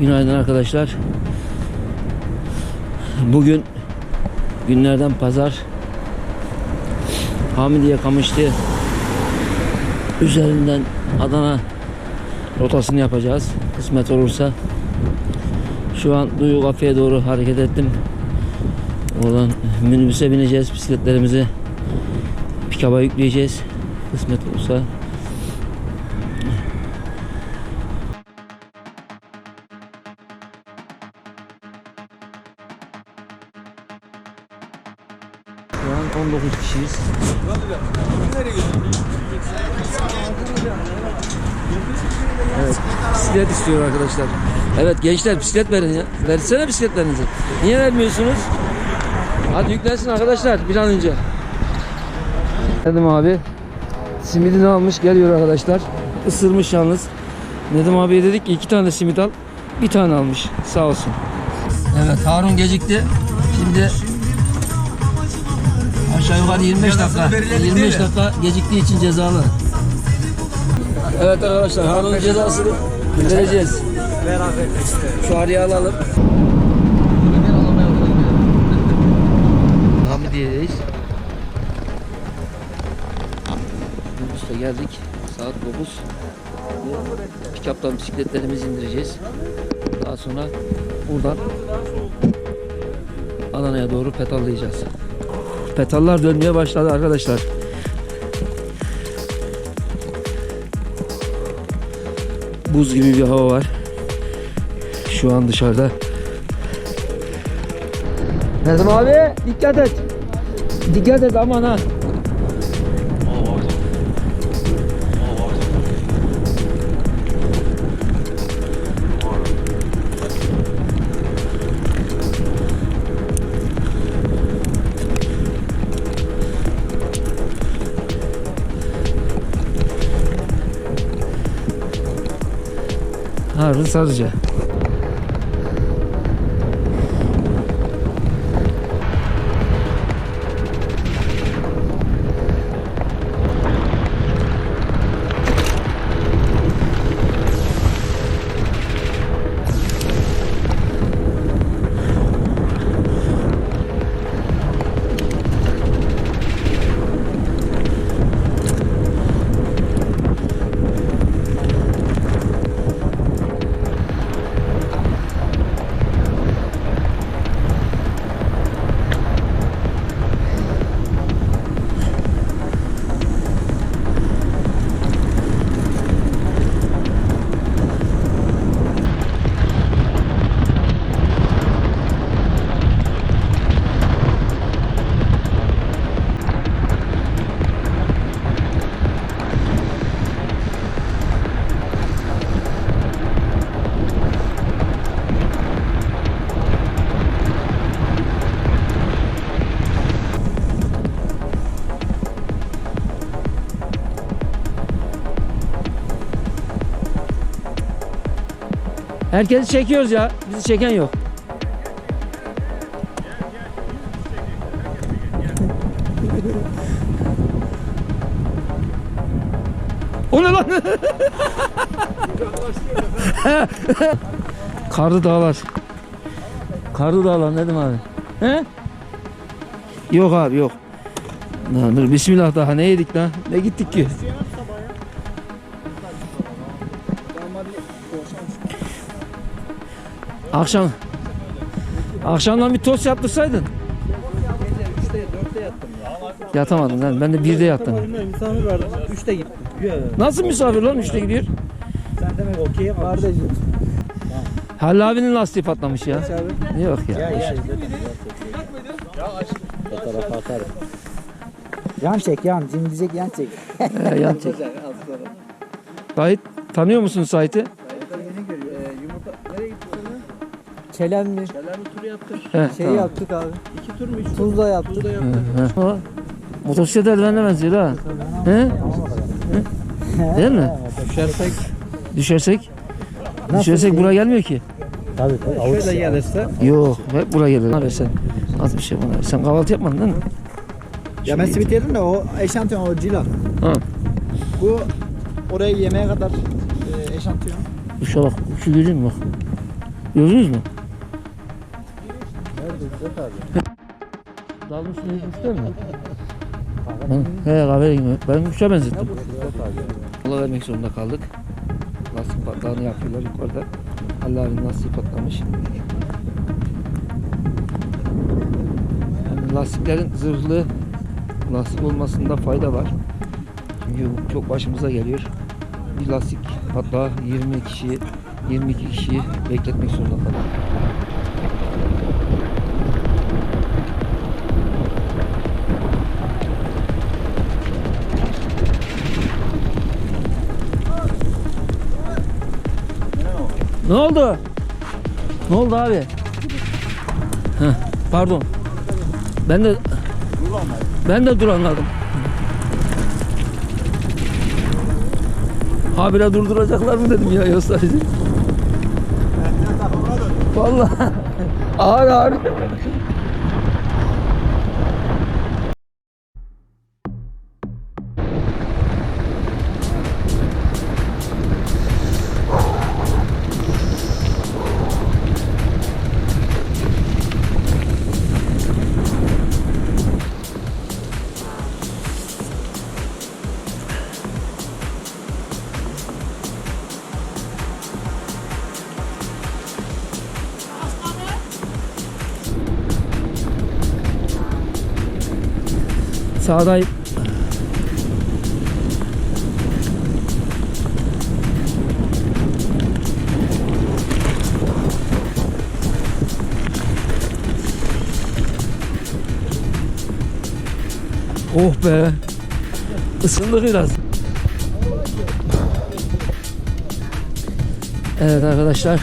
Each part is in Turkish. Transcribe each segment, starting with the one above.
Günaydın arkadaşlar. Bugün günlerden pazar. Hamidiye Kamışlı üzerinden Adana rotasını yapacağız. Kısmet olursa. Şu an Duyu Kafe'ye doğru hareket ettim. Oradan minibüse bineceğiz. Bisikletlerimizi pikaba yükleyeceğiz. Kısmet olursa. 19 kişiyiz. Evet. Bisiklet istiyor arkadaşlar. Evet gençler bisiklet verin ya. Versene bisikletlerinizi. Niye vermiyorsunuz? Hadi yüklensin arkadaşlar bir an önce. Nedim abi simidini almış geliyor arkadaşlar. Isırmış yalnız. Nedim abiye dedik ki iki tane simit al. Bir tane almış. Sağ olsun. Evet Harun gecikti. Şimdi aşağı yukarı 25 dakika. 25 dakika geciktiği için cezalı. Evet arkadaşlar Harun'un cezasını vereceğiz. Şu araya alalım. Hamidiye'deyiz. Minibüste geldik. Saat 9. Pikaptan bisikletlerimizi indireceğiz. Daha sonra buradan Adana'ya doğru petallayacağız. Petallar dönmeye başladı arkadaşlar. Buz gibi bir hava var. Şu an dışarıda. Nedim abi dikkat et. Dikkat et aman ha. Harun Sarıca. Herkesi çekiyoruz ya. Bizi çeken yok. O ne lan? Karlı dağlar. Karlı dağlar dedim abi. He? Yok abi yok. Lan dur bismillah daha ne yedik lan? Ne gittik ki? Akşam Akşamdan bir tost yaptırsaydın. Yatamadın lan. Ben de birde yattım. Misafir vardı. Üçte gittim. Nasıl misafir lan? Üçte gidiyor. Sen demek okey kardeşim. Halil abinin lastiği patlamış ya. Yok ya. Ya ya. Tarafa atarım. Yan çek yan. Cimdicek yan çek. Yan çek. Sait tanıyor musun Sait'i? Çelen mi? He, Şey tamam. yaptık abi. İki tur mu? Tuzla yaptık. He, he. O, Motosiklet eldivenine benziyor ha. He? He? Değil mi? Düşersek. Düşersek? Nasıl Düşersek şey? buraya gelmiyor ki. Tabii tabii. Şöyle gelirse. Yok, hep buraya gelir. Abi sen az bir şey bana. Sen kahvaltı yapmadın değil mi? Ya ben simit yedim de o eşantiyon o cila. Ha. Bu oraya yemeğe kadar e, eşantiyon. Kuşa bak, kuşu görüyor musun bak. Gördünüz mü? Dalmış mı düşmüşler mi? He kahverengi. Ben kuşa benzettim. Mola vermek zorunda kaldık. Lastik patlağını yapıyorlar yukarıda. Allah abinin lastiği patlamış. Yani lastiklerin zırhlı lastik olmasında fayda var. Çünkü çok başımıza geliyor. Bir lastik patlağı 20 kişi 22 kişiyi bekletmek zorunda kalıyor. Ne oldu? Ne oldu abi? Heh, pardon. Ben de ben de dur anladım. Habire durduracaklar mı dedim ya yoksa. Vallahi ağır ağır. Sağdayım. Oh be. Isındık biraz. Evet arkadaşlar.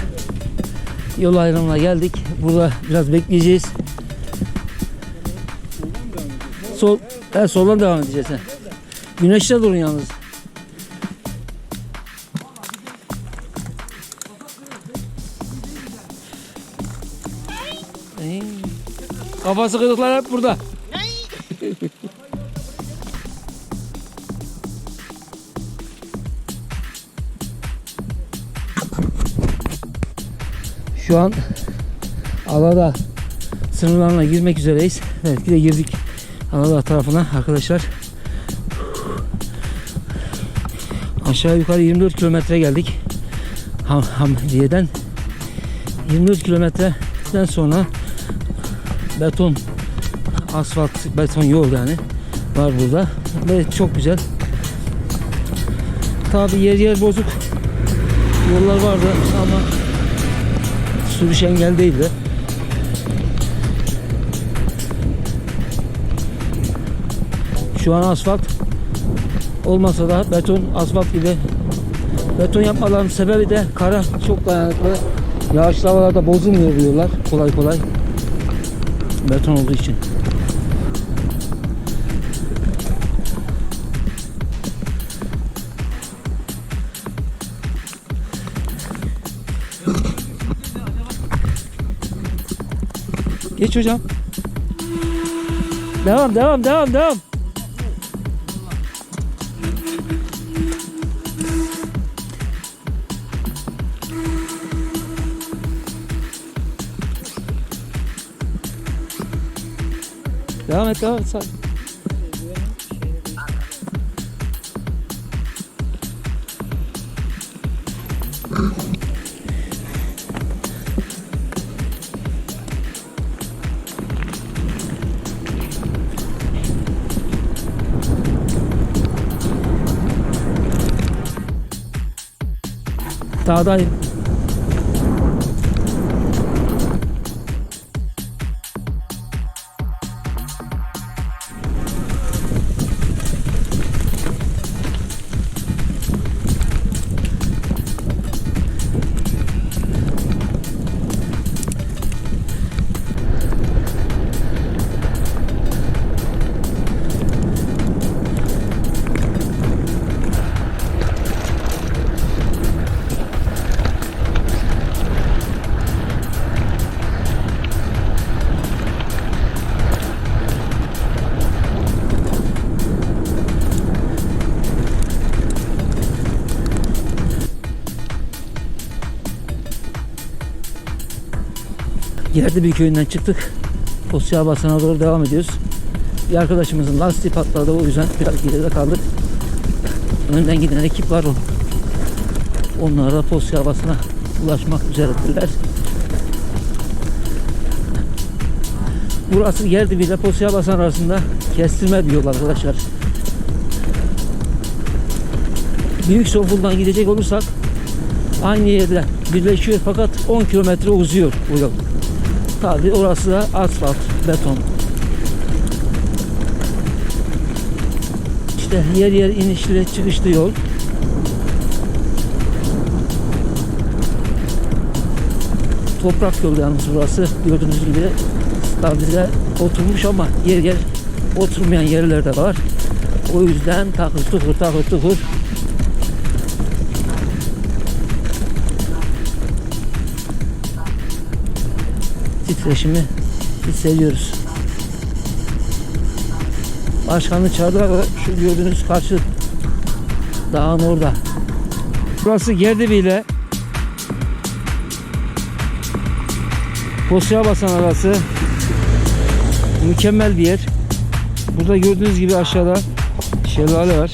Yol ayrımına geldik. Burada biraz bekleyeceğiz. Sol, he, soldan devam edeceğiz. Güneşte durun yalnız. Kafası kırıklar hep burada. Şu an Alada sınırlarına girmek üzereyiz. Evet bir de girdik Anadolu tarafına arkadaşlar. Aşağı yukarı 24 kilometre geldik. Ham, Hamdiye'den 24 kilometreden sonra beton asfalt beton yol yani var burada ve çok güzel. Tabi yer yer bozuk yollar vardı ama sürüş engel değildi. Şu an asfalt olmasa da beton asfalt gibi beton yapmalarının sebebi de kara çok dayanıklı. Yağışlı havalarda bozulmuyor diyorlar kolay kolay. Beton olduğu için. Geç hocam. Devam devam devam devam. Devam et devam et. Sağ- Sağdayım. Yerde bir köyünden çıktık. Posya basına doğru devam ediyoruz. Bir arkadaşımızın lastiği patladı o yüzden biraz geride kaldık. Önden giden ekip var o. Onlar da Posya basına ulaşmak üzeredirler. Burası Gerdibi ile Posya basan arasında kestirme yol arkadaşlar. Büyük Soful'dan gidecek olursak aynı yerde birleşiyor fakat 10 kilometre uzuyor bu yol. Tabi orası da asfalt, beton. İşte yer yer inişli çıkışlı yol. Toprak yol yalnız burası. Gördüğünüz gibi stabilize oturmuş ama yer yer oturmayan yerler de var. O yüzden takır tukur takır tukur titreşimi hissediyoruz. Başkanı çağırdılar şu gördüğünüz karşı dağın orada. Burası Gerdibi ile Posya basan arası mükemmel bir yer. Burada gördüğünüz gibi aşağıda şelale var.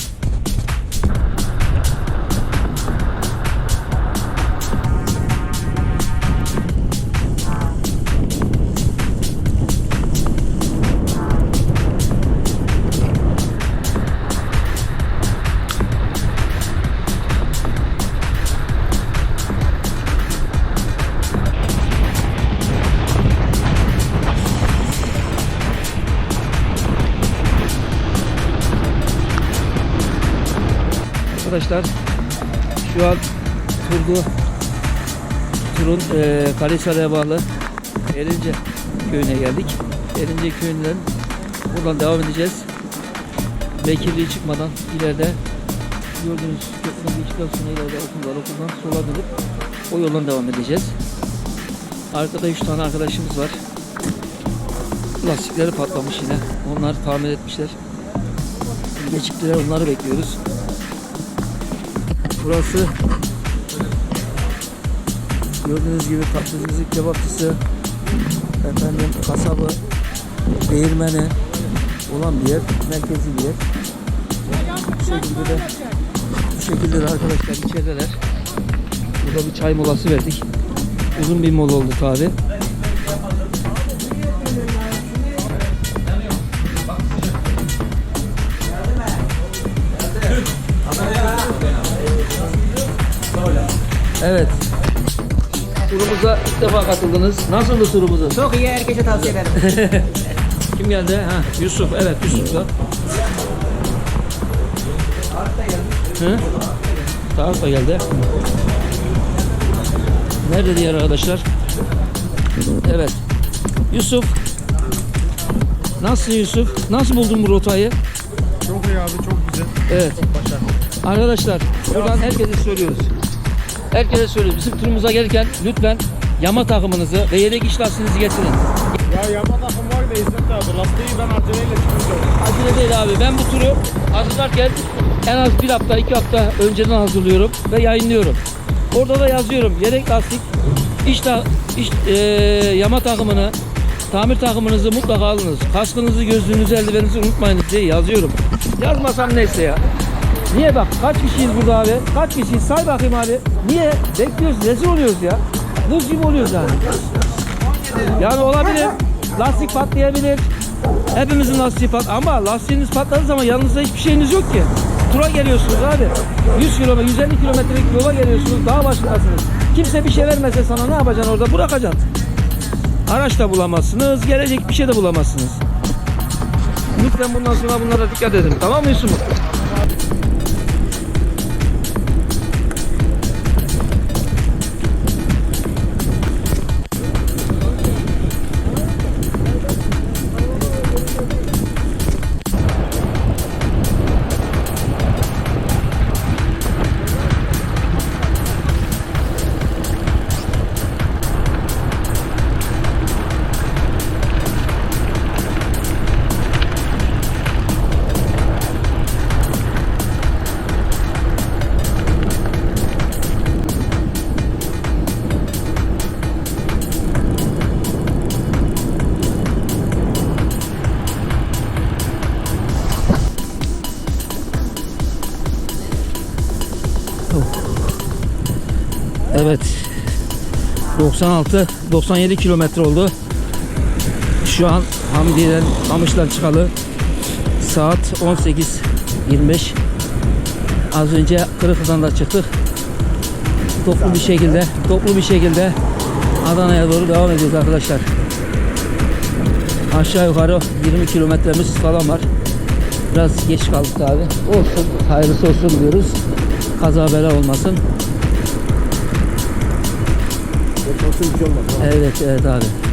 Arkadaşlar şu an Turgu Turun e, Karahisar'a bağlı Erince köyüne geldik. Erince köyünden buradan devam edeceğiz. Bekirliği çıkmadan ileride gördüğünüz köprüden geçtikten sonra ileride okul var. Okuldan sola dönüp o yoldan devam edeceğiz. Arkada 3 tane arkadaşımız var. Lastikleri patlamış yine. Onlar tamir etmişler. Geçiktiler onları bekliyoruz. Burası gördüğünüz gibi tatlıcısı, kebapçısı, efendim kasabı, değirmeni olan bir yer, merkezi bir yer. Bu şekilde de bu şekilde de arkadaşlar içerideler. Burada bir çay molası verdik. Uzun bir mola oldu tabi. Evet. Turumuza ilk defa katıldınız. Nasıldı turumuzun? Çok iyi herkese tavsiye ederim. Kim geldi? Ha, Yusuf. Evet Yusuf da. Hı? Tarık da geldi. Nerede diğer arkadaşlar? Evet. Yusuf. Nasılsın Yusuf? Nasıl buldun bu rotayı? Çok iyi abi çok güzel. Evet. Arkadaşlar buradan herkese söylüyoruz. Herkese söylüyoruz. Bizim turumuza gelirken lütfen yama takımınızı ve yedek iş lastiğinizi getirin. Ya yama takım var da İzzet abi lastiği ben aceleyle çıkıyorum. Acele değil abi. Ben bu turu hazırlarken en az bir hafta, iki hafta önceden hazırlıyorum ve yayınlıyorum. Orada da yazıyorum. Yedek lastik, iş, ta, iş eee, yama takımını, tamir takımınızı mutlaka alınız. Kaskınızı, gözlüğünüzü, eldiveninizi unutmayınız diye yazıyorum. Yazmasam neyse ya. Niye bak kaç kişiyiz burada abi? Kaç kişiyiz? Say bakayım abi. Niye? Bekliyoruz. Rezil oluyoruz ya. Buz gibi oluyoruz yani. Yani olabilir. Lastik patlayabilir. Hepimizin lastiği pat ama lastiğiniz patladığı zaman yanınızda hiçbir şeyiniz yok ki. Tura geliyorsunuz abi. 100 kilometre, 150 kilometrelik yola geliyorsunuz. Dağ başındasınız. Kimse bir şey vermese sana ne yapacaksın orada? Bırakacaksın. Araç da bulamazsınız. Gelecek bir şey de bulamazsınız. Lütfen bundan sonra bunlara dikkat edin. Tamam mı Yusuf? 96 97 kilometre oldu. Şu an Hamdi'den Kamış'tan çıkalı saat 18.25 Az önce Kırıklı'dan da çıktık. Toplu bir şekilde toplu bir şekilde Adana'ya doğru devam ediyoruz arkadaşlar. Aşağı yukarı 20 kilometremiz falan var. Biraz geç kaldık abi. Olsun, hayırlısı olsun diyoruz. Kaza bela olmasın. Evet, evet abi.